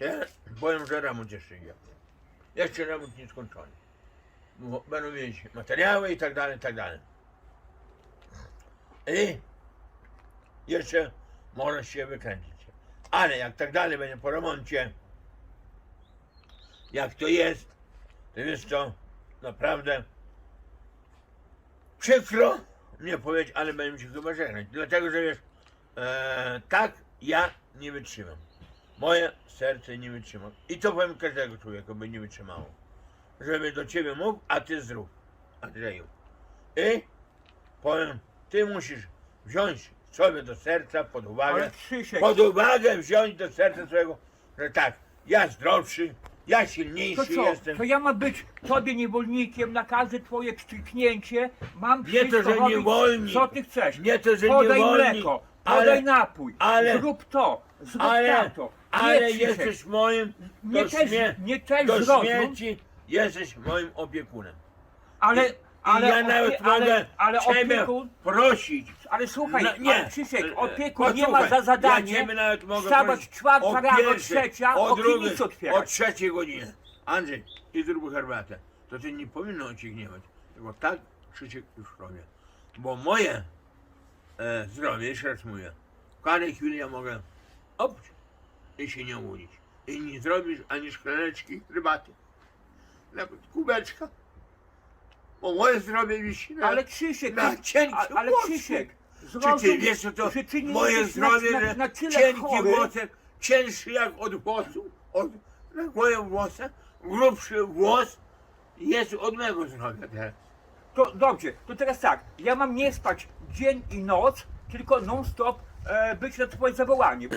Ja powiem, że remont jeszcze idzie. Jeszcze remont nie skończony. Będą mieć materiały i tak dalej, i tak dalej. I jeszcze może się wykręcić. Ale jak tak dalej będzie po remoncie, jak to jest, to jest to naprawdę przykro nie powiedzieć, ale będę się chyba żegnać. Dlatego, że wiesz, e, tak ja nie wytrzymam. Moje serce nie wytrzyma. I to powiem każdego człowieka, by nie wytrzymało. Żeby do ciebie mógł, a ty zrób. Andrzeju. I powiem, ty musisz wziąć sobie do serca pod uwagę, Ale Krzysiek, pod uwagę wziąć do serca swojego, że tak, ja zdrowszy, ja to silniejszy co? jestem. To ja mam być tobie niewolnikiem na każde twoje krzyknięcie. Mam Nie to, że robić, niewolnik. Co ty chcesz? Nie to, że podaj niewolnik, mleko, ale- podaj napój, ale- zrób to, zrób Ale, tamto. Ale jesteś moim, Nie do, też, śmie- nie też do zrozum, śmierci jesteś moim opiekunem. ale, I ale, ja nawet opie- ale, mogę ale ciebie opiekun, prosić. ale słuchaj, No, nie. ale Krzysiek, E, opiekun nie ma posłuchaj, za zadanie ciebie nawet mogę wstawać prosić czwarta o rano, pierwszej, trzecia, o o drugiej, klinicy o otwierać. trzeciej godzinie. Andrzej, i zrób herbatę. To ty nie powinno cię gniewać. Tylko tak Krzysiek już robię. Bo moje e, zdrowie, jeszcze raz mówię, w każdej chwili ja mogę opć i się nie obudzić. I nie zrobisz ani szklaneczki herbaty. Nawet kubeczka. Bo moje zdrowie wisi na, Ale Krzysiek, na ty- cienkim a- ale włosku. Krzysiek, Czy ty zrozum, wiesz co to że ty nie moje jesteś zdrowie, na, na, że na tyle cienki chory, włosek, cięższy jak od włosu, od na moje włosy, grubszy włos jest od mego zdrowia teraz. To dobrze, to teraz tak, ja mam nie spać dzień i noc, tylko non stop e, być na twoje zawołanie.